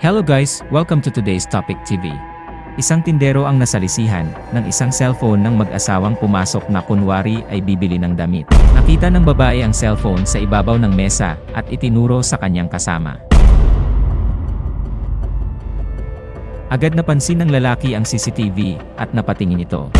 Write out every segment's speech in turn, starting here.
Hello guys, welcome to today's Topic TV. Isang tindero ang nasalisihan ng isang cellphone ng mag-asawang pumasok na kunwari ay bibili ng damit. Nakita ng babae ang cellphone sa ibabaw ng mesa at itinuro sa kanyang kasama. Agad napansin ng lalaki ang CCTV at napatingin ito.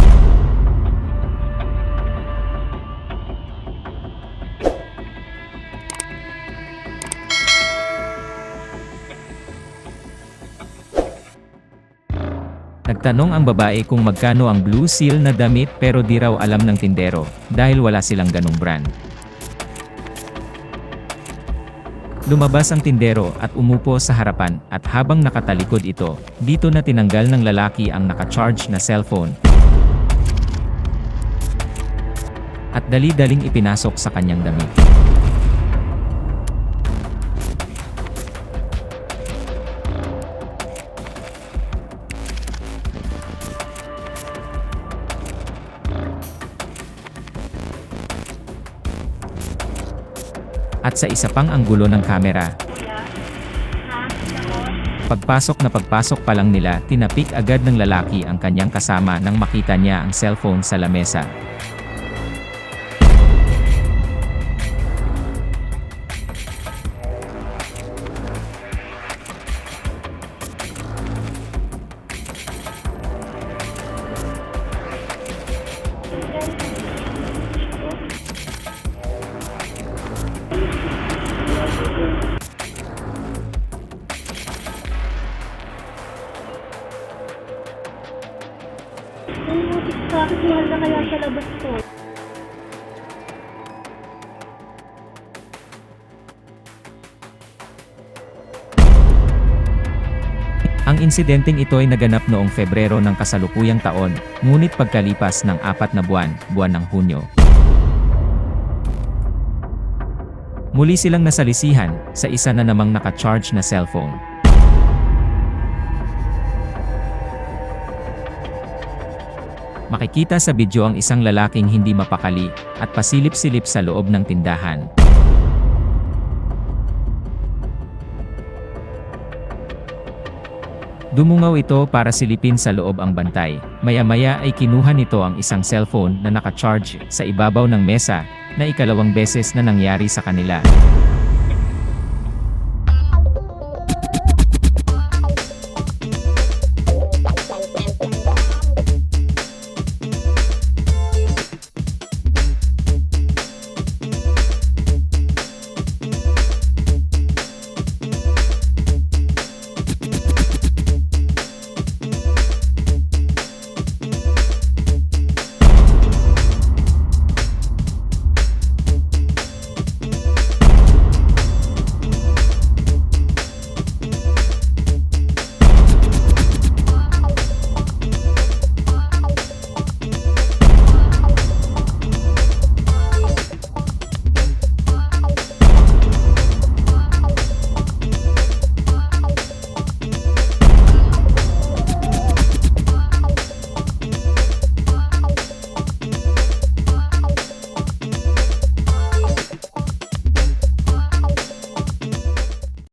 Nagtanong ang babae kung magkano ang blue seal na damit pero di raw alam ng tindero dahil wala silang ganong brand. Lumabas ang tindero at umupo sa harapan at habang nakatalikod ito, dito na tinanggal ng lalaki ang naka-charge na cellphone. At dali-daling ipinasok sa kanyang damit. At sa isa pang anggulo ng kamera, Pagpasok na pagpasok pa lang nila, tinapik agad ng lalaki ang kanyang kasama nang makita niya ang cellphone sa lamesa. Bakit mahal na kaya sa labas ko? Ang insidenteng ito ay naganap noong Febrero ng kasalukuyang taon, ngunit pagkalipas ng apat na buwan, buwan ng Hunyo. Muli silang nasalisihan sa isa na namang naka-charge na cellphone. Makikita sa video ang isang lalaking hindi mapakali at pasilip-silip sa loob ng tindahan. Dumungaw ito para silipin sa loob ang bantay. Maya-maya ay kinuha nito ang isang cellphone na naka-charge sa ibabaw ng mesa na ikalawang beses na nangyari sa kanila.